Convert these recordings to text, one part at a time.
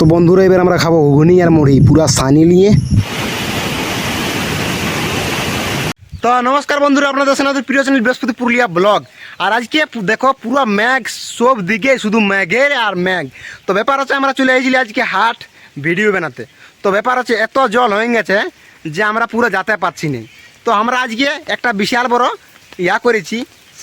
তো বন্ধুরা, এবার আমরা খাব ঘুগনি আর মুড়ি, পুরা সানি নিয়ে। তো নমস্কার বন্ধুরা, আপনাদের সাথে প্রিয় চ্যানেল বৃহস্পতি পুরুলিয়া ব্লগ। আর আজকে দেখো, পুরো ম্যাগ, সব দিকে শুধু ম্যাগের আর ম্যাগ। তো ব্যাপার হচ্ছে, আমরা চলে এসেছিলি আজকে হাট ভিডিও বানাতে। তো ব্যাপার হচ্ছে, এত জল হয়ে গেছে যে আমরা পুরো যেতে পারছি না। তো আমরা আজকে একটা বিশাল বড় ইয়া করেছি,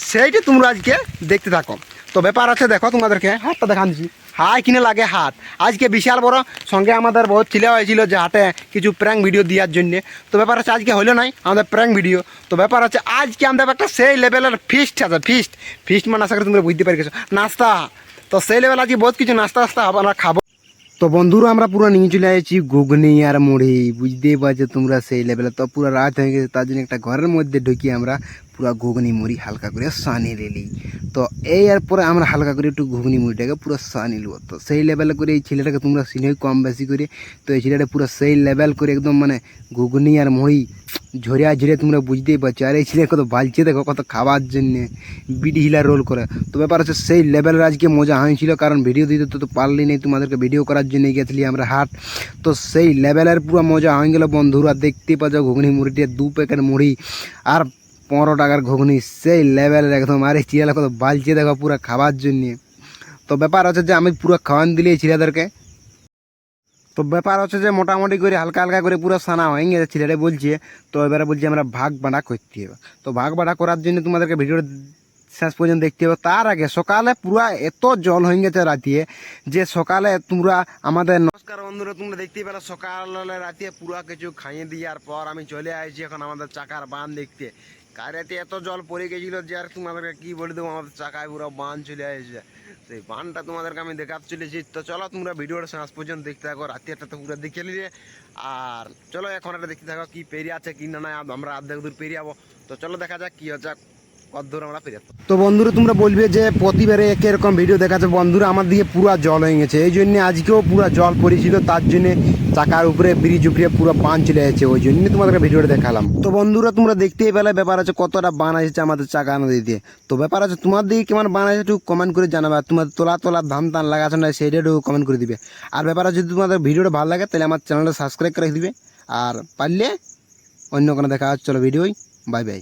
সেইটা তোমরা আজকে দেখতে থাকো। তো ব্যাপার আছে, দেখো তোমাদেরকে হাটটা দেখান দিচ্ছি হাই, কিনে লাগে হাত। আজকে বিশাল বড় সঙ্গে আমাদের বহুত ছেলে হয়েছিল যে হাতে কিছু প্র্যাঙ্ক ভিডিও দেওয়ার জন্য। তো ব্যাপার আছে, আজকে হলো নাই আমাদের প্র্যাঙ্ক ভিডিও তো ব্যাপার আছে, আজকে আমাদের একটা সেই লেভেলের ফিস্ট আছে ফিস্ট ফিস্ট মানে আশা করি তোমরা বুঝতে পারি নাস্তা। তো সেই লেভেল আজকে বহুত কিছু নাস্তা নাস্তা আমরা খাব। তো বন্ধুরা, আমরা পুরো নিয়ে চলে আসছি ঘুগনি আর মুড়ি। বুঝতেই পারছ তোমরা সেই লেভেলে তো পুরো রাত হয়ে গেছে, তার জন্য একটা ঘরের মধ্যে ঢুকি আমরা। পুরো ঘুগনি মুড়ি হালকা করে সানি রেলি তো এই আর পরে আমরা হালকা করে একটু ঘুগনি মুড়িটাকে পুরো সানি নেব। তো সেই লেভেলে করে এই ছেলেটাকে তোমরা চিনি কম বেশি করে। তো এই ছেলেটা পুরো সেই লেভেল করে একদম মানে ঘুগনি আর মুড়ি ঝরিয়া ঝরে তোমরা বুঝতেই পারছ। আর এই ছেলে কত বালছে, দেখো কত খাওয়ার জন্যে। বিডি হিলা রোল করে। তো ব্যাপার হচ্ছে সেই লেভেলের আজকে মজা হয়েছিল, কারণ ভিডিও দিতে তো তো পারলি নেই তোমাদেরকে। ভিডিও করার জন্য গেছিলি আমরা হাট। তো সেই লেভেলের পুরো মজা হয়ে গেল বন্ধুরা। দেখতে পাচ্ছ ঘুগনি মুড়িটা দু প্যাকেট মুড়ি। আর পনেরো টাকার ঘুগনি, সেই লেভেলের একদম। আর এই কত বালছে দেখো পুরো খাওয়ার জন্যে। তো ব্যাপার হচ্ছে যে, আমি পুরো খাওয়ান দিলি এই ছেলেদেরকে। তো ব্যাপার হচ্ছে যে, মোটামুটি করে হালকা হালকা করে পুরো সানা হয়ে গেছে, ছেলেটা বলছে, তো এবারে বলছি আমরা ভাগ বাঁটা করতে হবে। তো ভাগ বাঁটা করার জন্য তোমাদেরকে ভিডিও শেষ পর্যন্ত দেখতে হবে। তার আগে সকালে পুরো এত জল হয়ে গেছে রাতিয়ে যে, সকালে তোমরা আমাদের নমস্কার বন্ধুরা, তোমরা দেখতেই পেল সকালে রাতে পুরো কিছু খাইয়ে দেওয়ার পর আমি চলে আসছি এখন আমাদের চাকার বান দেখতে। কারেতে এত জল পড়ে গেছিল যে আর তোমাদেরকে কি বলে দেবো? আমাদের চাকায় পুরো বান চলে আসছে। সেই বানটা তোমাদেরকে আমি দেখাতে চলেছি। তো চলো তোমরা ভিডিওটা শেষ পর্যন্ত দেখতে থাকো। রাতে একটা তো পুরো দেখে নিলে। আর চলো এখন একটা দেখতে থাকো কি পেরিয়ে আছে কি না না আমরা আর্ধেক দূর পেরিয়ে যাব। তো চলো দেখা যাক কি হচ্ছে। তো বন্ধুরা, তোমরা বলবে যে প্রতিবারে এক এরকম ভিডিও দেখাচ্ছে। বন্ধুরা, আমার দিকে পুরো জল হয়ে গেছে। এই জন্য আজকেও পুরো জল পড়েছিল। তার জন্য চাকার উপরে ব্রিজ উপরে পুরো বান চলে যাচ্ছে ওই জন্য তোমাদেরকে ভিডিওটা দেখালাম। তো বন্ধুরা, তোমরা দেখতেই পেলে, ব্যাপার আছে কতটা বান আসছে আমাদের চাকা নদীতে তো ব্যাপার আছে তোমার দিকে কেমন বান আছে একটু কমেন্ট করে জানাবে। তোমার তোলা তোলা ধান টান লাগাছো না, সেইটা একটু কমেন্ট করে দিবে। আর ব্যাপার আছে যদি তোমাদের ভিডিওটা ভালো লাগে, তাহলে আমার চ্যানেলটা সাবস্ক্রাইব করে দিবে। আর পারলে অন্য কোনো দেখা হচ্ছে, চলো ভিডিওই বাই বাই